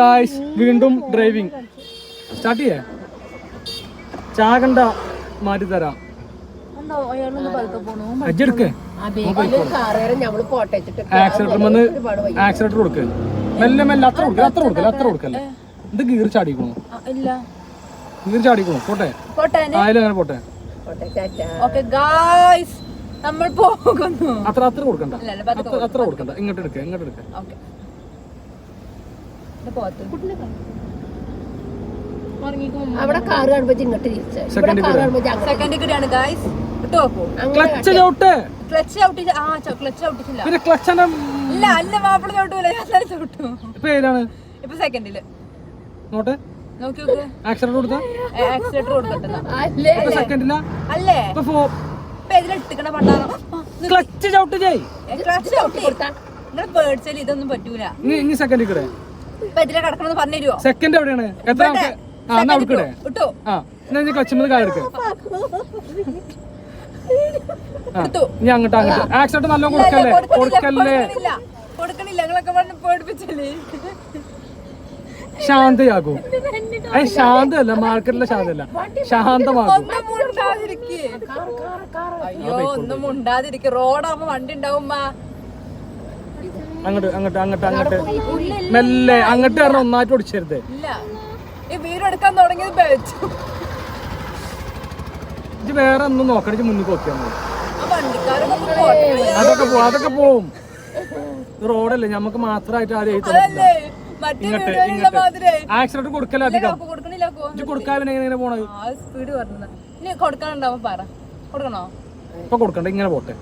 Guys വീണ്ടും driving start ചെയ്യേ. ചാകണ്ട മാറ്റി തരാം. ആക്സിലേറ്റർ കൊടുക്ക്. മെല്ലെ മെല്ലെ അത്ര കൊടുക്കല അത്ര കൊടുക്കല അത്ര കൊടുക്കല്ലേ? ഇത് ഗീർ ചാടിക്കണു? ഇല്ല. ഗീർ ചാടിക്കണു? പോട്ടെ. പോട്ടെ ആയാലും അങ്ങനെ പോട്ടെ. ഓക്കെ ഗായ്സ് നമ്മൾ പോകുന്നു. അത്ര അത്ര കൊടുക്കണ്ട. ഇല്ല, ഇല്ല, പതുക്കെ അത്ര അത്ര കൊടുക്കണ്ട. ഇങ്ങോട്ട് എടുക്ക ഇങ്ങോട്ട് എടുക്ക ഓക്കെ അവിടെ കാറ് കാണുമ്പോ ഇങ്ങോട്ട് തിരിച്ച് ഇവിടെ Second കാറ് കൂടെ. കാണുമ്പോ അങ്ങോട്ട് സെക്കൻഡ് കൂടിയാണ് കാർ കാണുമ്പോ ഇങ്ങോട്ട് ക്ലച്ച് ചവിട്ട്. ക്ലച്ച് ഔട്ട് ആ ക്ലച്ച് ഔട്ടിച്ചില്ല പിന്നെ ഇല്ല അല്ല മാപ്പിള ചവിട്ടൂല. ഞാൻ തന്നെ ചവിട്ടു. ഇപ്പൊ ഏതാണ്? ഇപ്പൊ സെക്കൻഡിൽ നോട്ടെ. നോക്കി നോക്ക്. ആക്സിലേറ്റർ കൊടുത്ത? ആക്സിലേറ്റർ കൊടുക്കട്ടെ അല്ലേ? ഇപ്പൊ സെക്കൻഡില അല്ലേ? ഇപ്പൊ ഫോ ഇപ്പൊ ഇതിൽ ഇട്ടിക്കണ പണ്ടാറോ ക്ലച്ച് ചവിട്ട് ചെയ് ക്ലച്ച് ഔട്ടി നിങ്ങളെ പേടിച്ചാൽ ഇതൊന്നും പറ്റൂല. കൂടെ ഇപ്പൊ ഇതിലെ കിടക്കണമെന്ന് പറഞ്ഞു തരുമോ സെക്കൻഡ് എവിടെയാണ്? എത്ര ആ എന്നാ ഇട്ടോ. ആ എന്നാ ഞാൻ ആ എടുത്തു. ഇനി അങ്ങോട്ട് അങ്ങോട്ട്. ആക്സിഡന്റ് നല്ലോണം കൊടുക്കല്ലേ? കൊടുക്കല്ലേ? കൊടുക്കണില്ല. കൊടുക്കണില്ല. ഞങ്ങളൊക്കെ പറഞ്ഞ് പേടിപ്പിച്ചല്ലേ? ശാന്തയാകൂ. അത് ശാന്തല്ല മാർക്കറ്റിലെ ശാന്തല്ല ശാന്തമാകും. ഒന്നും മുണ്ടാതിരിക്കേ. അയ്യോ ഒന്നും മുണ്ടാതിരിക്കെ. റോഡാകുമ്പോ വണ്ടി ഉണ്ടാവുമ്പ അങ്ങോട്ട് അങ്ങോട്ട് അങ്ങോട്ട് അങ്ങോട്ട്. മെല്ലെ അങ്ങോട്ട് കാരണം ഒന്നായിട്ട് ഒടിച്ചരുത് വീടെടുക്കാൻ തുടങ്ങിയത് ഇത് വേറെ ഒന്നും നോക്കണിച്ച് മുന്നിൽ നോക്കിയാൽ മതി. അതൊക്കെ പോവും അതൊക്കെ പോവും. റോഡല്ലേ നമുക്ക് മാത്രമായിട്ട് ആരും ഇങ്ങോട്ട് ഇങ്ങോട്ട്. ആക്സിഡന്റ് കൊടുക്കല അധികം. കൊടുക്കാതെ എങ്ങനെ പോണത്? പറ. കൊടുക്കണോ? ഇപ്പൊ കൊടുക്കണ്ട ഇങ്ങനെ പോട്ടെ.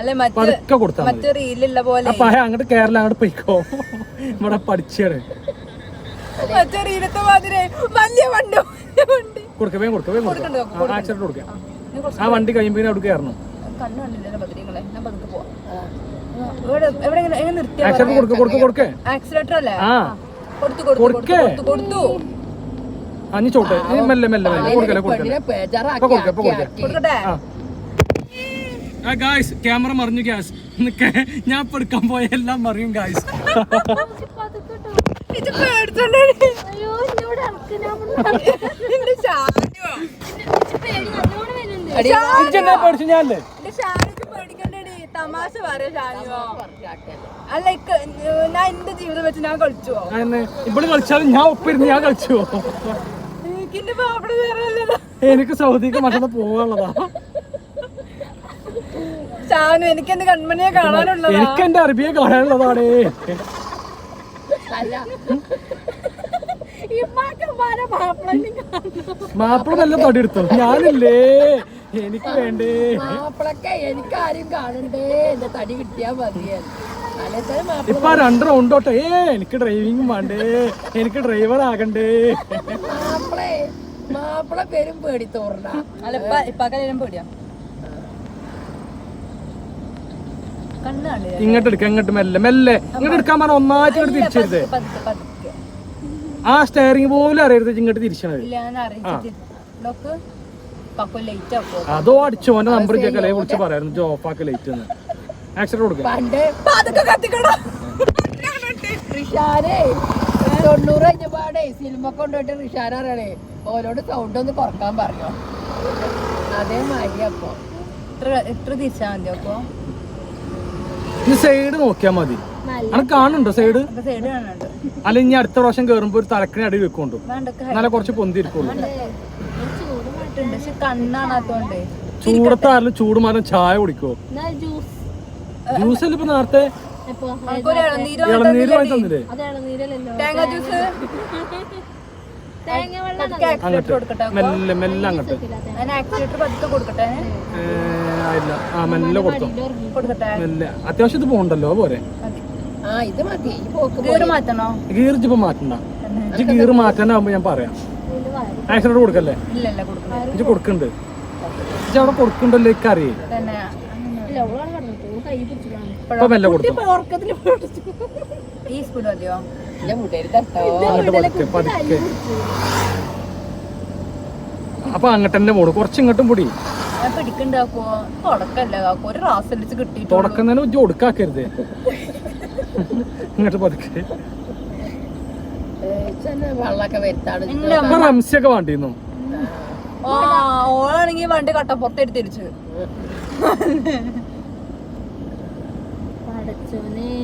അല്ലെ പതുക്കെ കൊടുത്താൽ മതി. റീലുള്ള പോലെ. അപ്പൊ അങ്ങോട്ട് കേരള അങ്ങോട്ട് പോയിക്കോ. ഇവിടെ പഠിച്ചാണ് മറ്റേ റീലത്തെ മാതിരി. വലിയ വണ്ടി വലിയ വണ്ടി. കൊടുക്ക വേഗം കൊടുക്ക വേഗം കൊടുക്കണ്ട, കൊടുക്കാം ആക്സിഡന്റ് കൊടുക്കാം. ആ വണ്ടി കഴിയുമ്പോ അവിടെ കയറണം. കണ്ണു കണ്ടില്ല ബദ്രീങ്ങളെ ഞാൻ പതുക്കെ പോവാം. കൊടുക്കട്ടെ ഗായ്സ് ക്യാമറ മറിഞ്ഞു ഗ്യാസ് ഞാൻ ഇപ്പൊ എടുക്കാൻ പോയ എല്ലാം മറിയും ഗായ്സ് ഞാനല്ലേ തമാശ അല്ല ഞാൻ എന്റെ ജീവിതം വെച്ച് ഞാൻ ഇവിടെ കളിച്ചാലും ഞാൻ ഒപ്പിരുന്ന് ഞാൻ കളിച്ചു എനിക്ക് സൗദിക്ക് മറ്റന്നാ പോകാനുള്ളതാ ഷാനു എനിക്ക് എന്റെ കൺമണിയെ കാണാനുള്ളതാ? എനിക്ക് എന്റെ അറബിയെ കാണാനുള്ളതാണേ. മാപ്പിള നല്ല തടി എടുത്തോ ഞാനില്ലേ. എനിക്ക് വേണ്ടേ. മാപ്പിളൊക്കെ എനിക്ക് ആരും കാണണ്ടേ? എന്റെ തടി കിട്ടിയാ മതിയായിരുന്നു ഇപ്പൊ രണ്ട് റൗണ്ടോട്ടെ ഏ എനിക്ക് ഡ്രൈവിംഗ് വേണ്ടേ. എനിക്ക് ഡ്രൈവർ ആകണ്ടേ. മാപ്പിളെ മാപ്പിള പേരും പേടി തോറണ്ട അല്ല ഇപ്പ ഇപ്പാക്കെല്ലാം പേടിയാ കണ്ണ് കാണില്ല ഇങ്ങോട്ട് എടുക്ക ഇങ്ങോട്ട് മെല്ലെ മെല്ലെ. ഇങ്ങോട്ട് എടുക്കാൻ പറഞ്ഞ ഒന്നായിട്ട് ഇങ്ങോട്ട് ആ സ്റ്റയറിംഗ് പോലും അറിയരുത് ഇങ്ങോട്ട് തിരിച്ചണത്. ആക്കോ അതോ അടിച്ചോ എന്റെ നമ്പർ കേക്കല്ലേ വിളിച്ച് പറയായിരുന്നു. ജോപ്പാക്ക് ലൈറ്റ് എന്ന്. ആക്സിഡന്റ് കൊടുക്കാം. തൊണ്ണൂറ് കഴിഞ്ഞപാടെ സിനിമ കൊണ്ടുപോയിട്ട് റിഷാൻ അറിയണേ ഓരോട് സൗണ്ട് ഒന്ന് കുറയ്ക്കാൻ പറഞ്ഞോ അതേമാതിരി അപ്പൊ എത്ര എത്ര തിരിച്ചാ മതി അപ്പൊ ഇനി സൈഡ് നോക്കിയാ മതി. അനക്ക് കാണുന്നുണ്ടോ സൈഡ് അല്ല ഇനി അടുത്ത പ്രാവശ്യം കേറുമ്പോ ഒരു തലക്കിന് അടി വെക്കുണ്ടോ നല്ല കുറച്ച് പൊന്തിരിക്കുള്ളൂ ചൂട് മാറ്റുണ്ട് പക്ഷെ കണ്ണാണാത്തോണ്ടേ ചൂടത്തായാലും ചൂട് മാറാൻ ചായ കുടിക്കോ? ജ്യൂസ് അല്ല ഇപ്പൊ നേരത്തെ? ഇളനീര് വാങ്ങി തന്നില്ലേ തേങ്ങ ജ്യൂസ് മെല്ലെ മെല്ലെ അങ്ങോട്ട്. ഇല്ല ആ മെല്ലെ കൊടുത്തോ? മെല്ലെ. അത്യാവശ്യം ഇത് പോണ്ടല്ലോ പോരെ? ഇത് ഗീർ ഇപ്പൊ മാറ്റണ്ട. ഇജ്ജ് ഗീർ മാറ്റാനാവുമ്പോ ഞാൻ പറയാം. ആക്സിഡന്റ് കൊടുക്കല്ലേ? ഇജ്ജ് കൊടുക്കണ്ട്. ഇജ്ജ് അവിടെ കൊടുക്കണ്ടല്ലോ ഇക്കറിയേ അറിയേ. ഇപ്പൊ മെല്ലെ കൊടുത്തു? ടീസ്പൂൺ മതിയോ? പതുക്കെ അപ്പൊ അങ്ങോട്ട് തന്നെ പോണു കുറച്ച് ഇങ്ങോട്ടും പൊടി കിട്ടിയിട്ടു തുടക്കുന്നതിന് ഇജ്ജ് ഒടുക്കാക്കരുത്. ഇങ്ങോട്ട് പതുക്കെ. റംസിയൊക്കെ വേണ്ടിയിരുന്നു ഓളാണെങ്കിൽ വണ്ടി കട്ടപ്പുറത്ത് എടുത്ത് തിരിച്ചു.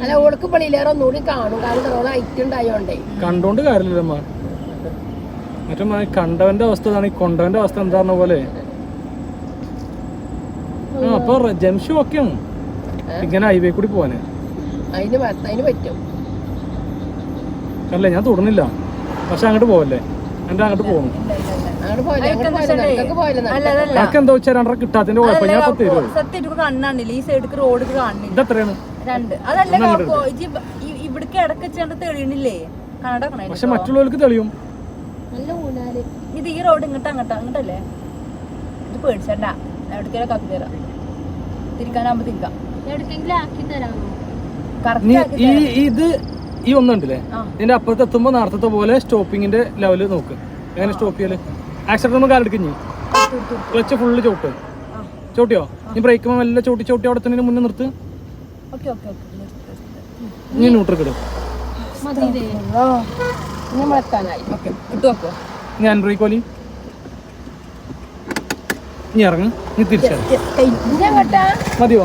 അല്ല ഓൾക്ക് ഒന്നുകൂടി കാണും. കാരണം ഓളെ ഐറ്റ് ഉണ്ടായോണ്ടേ. കണ്ടോണ്ട് കാര്യമില്ലമ്മ മറ്റേ മ- കണ്ടവന്റെ അവസ്ഥ ഇതാണ്. ഈ കൊണ്ടവന്റെ അവസ്ഥ എന്താണെന്ന പോലെ? ആ അപ്പൊ ജംഷു ഒക്കെയാണ് ഇങ്ങനെ ഹൈവേ കൂടി പോവാന്. അതിന് പ- അതിന് പറ്റും. അല്ലേ ഞാൻ തുടർന്നില്ല പക്ഷെ അങ്ങോട്ട് പോവല്ലേ? എന്റെ അങ്ങോട്ട് പോകുന്നു എന്താ വെച്ചാൽ രണ്ടര കിട്ടാത്തിന്റെ കുഴപ്പം. ഞാൻ തരുമോ സത്യം കാണില്ല ഈ സൈഡിക്ക് റോഡ് കാണുന്നില്ല. ഇതെത്രയാണ്? രണ്ട്. അതല്ല ഇവിടേക്ക് ഇടയ്ക്ക് വെച്ചാണ്ട് തെളിയണില്ലേ? കണ്ണട പക്ഷെ മറ്റുള്ളവർക്ക് തെളിയും. ഇത് ഈ റോഡ് ഇങ്ങോട്ട് അങ്ങോട്ട് അങ്ങോട്ടല്ലേ ഇത് പേടിച്ചണ്ട. എവിടേക്കാലും കാക്കി തരാം തിരിക്കാനാകുമ്പോ തിരിക്കാം. എവിടേക്കെങ്കിലും ആക്കി തരാമോ? ഈ ഇത് ഈ ഒന്നുണ്ടല്ലേ. ഇതിന്റെ അപ്പുറത്ത് എത്തുമ്പോ നേരത്തെ പോലെ സ്റ്റോപ്പിങ്ങിന്റെ ലെവൽ നോക്ക്. എങ്ങനെ സ്റ്റോപ്പ് ചെയ്യൽ? ആക്സിഡന്റ് നമ്മൾ കാലെടുക്കഞ്ഞി ക്ലച്ച് ഫുള്ള് ചവിട്ട്. ചവിട്ടിയോ? നീ ബ്രേക്ക് മെല്ലെ ചോട്ടി ചോട്ടി അവിടെ തന്നെ മുന്നേ നിർത്ത്. Okay okay okay. നീ ന്യൂട്രൽ ഓക്കെ ഇട്ട് വെക്കോ. നീ നീ ഇറങ്ങ്. നീ തിരിച്ചാ മതിയോ?